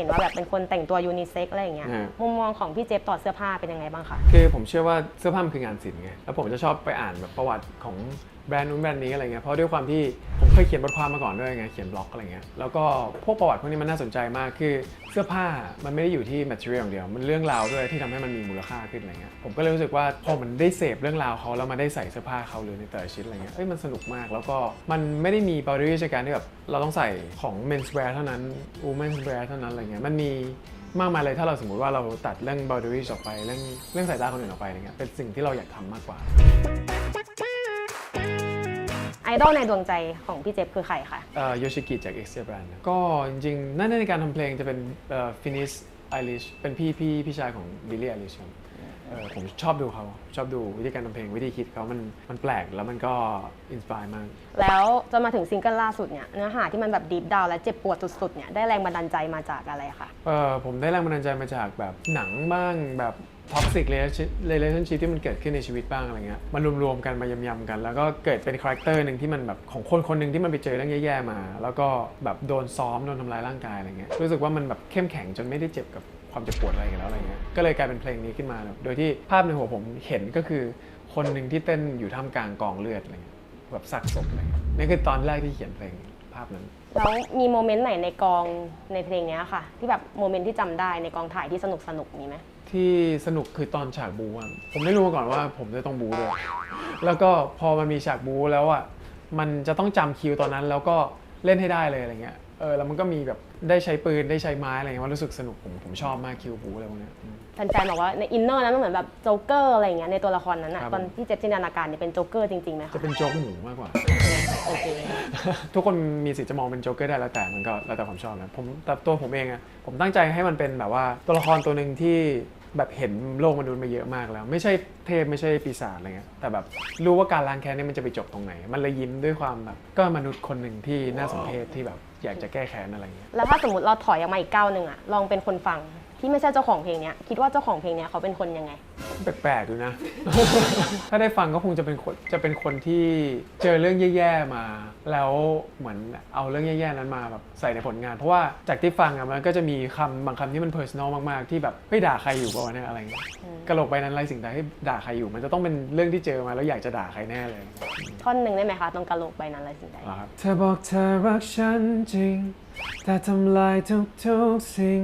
เห็นว่าแบบเป็นคนแต่งตัวยูนิเซ็กอะไรอย่างเงี้ย อ่า มุมมองของพี่เจฟต่อเสื้อผ้าเป็นยังไงบ้างคะ คือผมเชื่อว่าเสื้อผ้ามันคืองานศิลป์ไง แล้วผมจะชอบไปอ่านแบบประวัติของ แบรนด์นู้นแบรนด์นี้อะไรเงี้ยเพราะด้วยความที่ผมเคยเขียนบทความมาก่อนด้วยไงเขียนบล็อกอะไรเงี้ยแล้วก็พวกประวัติพวกนี้มันน่าสนใจมากคือเสื้อผ้ามันไม่ได้อยู่ที่ material อย่างเดียว มันเรื่องราวด้วยที่ทำให้มันมีมูลค่าขึ้นอะไรเงี้ยผมก็เลยรู้สึกว่าพอมันได้เสพเรื่องราวเขาแล้วมาได้ใส่เสื้อผ้าเขาเลยในแต่ละชิ้นอะไรเงี้ยเอ้ยมันสนุกมากแล้วก็มันไม่ได้มี boundary ในการที่แบบเราต้องใส่ของ men's wear เท่านั้น women's wear เท่านั้นอะไรเงี้ยมันมีมากมายเลยถ้าเราสมมติว่าเราตัดเรื่อง boundary ออกไปเรื่องเรื่องสายตาคนอื่นออกไปอะไรเงี้ยเป็นสิ่งที่เราอยากทำมากกว่า ไอดอลในดวงใจของพี่เจฟคือใครคะ โยชิกิจาก X Brand นะก็จริงๆนั่นในการทำเพลงจะเป็นฟินิสไอริชเป็นพี่พี่พี่ชายของบิลลี่ไอริชครับเอ่อผมชอบดูเขาชอบดูวิธีการทำเพลงวิธีคิดเขามันมันแปลกแล้วมันก็อินสปายมาก แล้วจนมาถึงซิงเกิลล่าสุดเนี่ยเนื้อหาที่มันแบบดีฟดาวและเจ็บปวดสุดๆเนี่ยได้แรงบันดาลใจมาจากอะไรคะเอ่อผมได้แรงบันดาลใจมาจากแบบหนังบ้างแบบ ท็อกซิกเ a ล o n s h i p ที่มันเกิดขึ้นในชีวิตบ้างอะไรเงี้ยมารวมๆกันมายำๆกัน แล้วก็เกิดเป็นคาแรคเตอร์หนึ่งที่มันแบบของคนคนหนึ่งที่มันไปเจอเรื่องแย่ๆมา แล้วก็แบบโดนซ้อมโดนทำร้ายร่างกายอะไรเงี้ยรู้สึกว่ามันแบบเข้มแข็งจนไม่ได้เจ็บกับความเจ็บปวดอะไรกันแล้วอะไรเงี้ยก็เลยกลายเป็นเพลงนี้ขึ้นมา โดยที่ภาพในหัวผมเห็นก็คือคนหนึ่งที่เต้นอยู่ท่ามกลางกองเลือดอะไรเงี้ยแบบซักศพอะไรเงี้ยนี่คือตอนแรกที่เขียนเพลงภาพนั้นแล้วมีโมเมนต์ไหนในกองในเพลงนี้ค่ะ ที่แบบโมเมนต์ที่จำได้ในกองถ่ายที่สนุกสนุกมีไหม ที่สนุกคือตอนฉากบูอะผมไม่รู้มาก่อนว่า ผมจะต้องบูด้วยแล้วก็พอมันมีฉากบูแล้วอะมันจะต้องจำคิวตอนนั้น แล้วก็เล่นให้ได้เลยอะไรเงี้ยเออแล้วมันก็มีแบบได้ใช้ปืนได้ใช้ไม้อะไรเงี้ยมันรู้สึกสนุกผมผมชอบมากคิวบูอะไรพวกเนี้ยอืมแฟนๆบอกว่าในอินเนอร์นั้นมันเหมือนแบบโจ๊กเกอร์อะไรอย่างเงี้ยในตัวละครนั้นอะครับตอนที่เจฟจินตนาการเนี่ยเป็นโจ๊กเกอร์จริงๆไหมจะคะเป็นโจ๊กหมูมากกว่าโอเคทุกคนมีสิทธิ์จะมองเป็นโจ๊กเกอร์ได้แล้วแต่มันก็แล้วแต่ความชอบนะผมแต่ตัวผมเองอะผมตั้งใจให้มันเป็นแบบว่าตัวละครตัวหนึ่งที่ แบบเห็นโลกมนุษย์มาเยอะมากแล้ว ไม่ใช่เทพไม่ใช่ปีศาจอะไรเงี้ยแต่แบบรู้ว่าการล้างแค้นเนี่ยมันจะไปจบตรงไหน มันเลยยิ้มด้วยความแบบก็มนุษย์คนหนึ่งที่น่าสมเพชที่แบบอยากจะแก้แค้นอะไรเงี้ยแล้วถ้าสมมติเราถอยออกมาอีกก้าวหนึ่งอะลองเป็นคนฟัง ที่ไม่ใช่เจ้าของเพลงเนี้ยคิดว่าเจ้าของเพลงเนี้ยเขาเป็นคนยังไง แปลกๆดูนะ ถ้าได้ฟังก็คงจะเป็นคนจะเป็นคนที่เจอเรื่องแย่ๆมา แล้วเหมือนเอาเรื่องแย่ๆนั้นมาแบบใส่ในผลงาน เพราะว่าจากที่ฟังอะมันก็จะมีคำบางคำที่มัน personal มากๆ ที่แบบเฮ้ยด่าใครอยู่ป่าวะเนี่ยอะไรเงี้ยกระโหลกใบนั้นไรสิ่งใดให้ด่าใครอยู่ มันจะต้องเป็นเรื่องที่เจอมาแล้วอยากจะด่าใครแน่เลยท่อนหนึ่งได้ไหมคะตรงกะโหลกใบนั้นอะไรสิ่งใดครับเธอบอกเธอรักฉันจริง แต่ทำลายทุกๆสิ่ง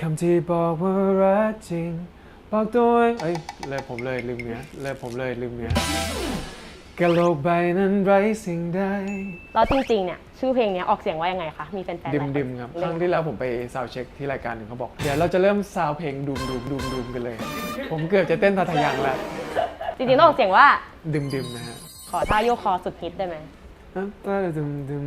คำที่บอกว่ารักจริง บอกตัวเองเอ้ยเลยผมเลยลืมเนื้อเลยผมเลยลืมเนื้อกะโหลกใบนั้นไร้สิ่งใดแล้วจริงๆเนี่ยชื่อเพลงเนี้ยออกเสียงว่ายังไงคะ มีแฟนๆหลายดิมนดิมครับคเล่รั้นงที่แล้วผมไปซาวด์เช็คที่รายการหนึ่งเขาบอก เดี๋ยวเราจะเริ่มซาวด์เพลงดุมดุมดุมดุมกันเลย ผมเกือบจะเต้นทาทะยังแล้วจริงๆต้องออกเสียงว่าดิมดิมนะฮะ ขอท่าโยกคอสุดฮิตได้ไหมอะตาดุมดุม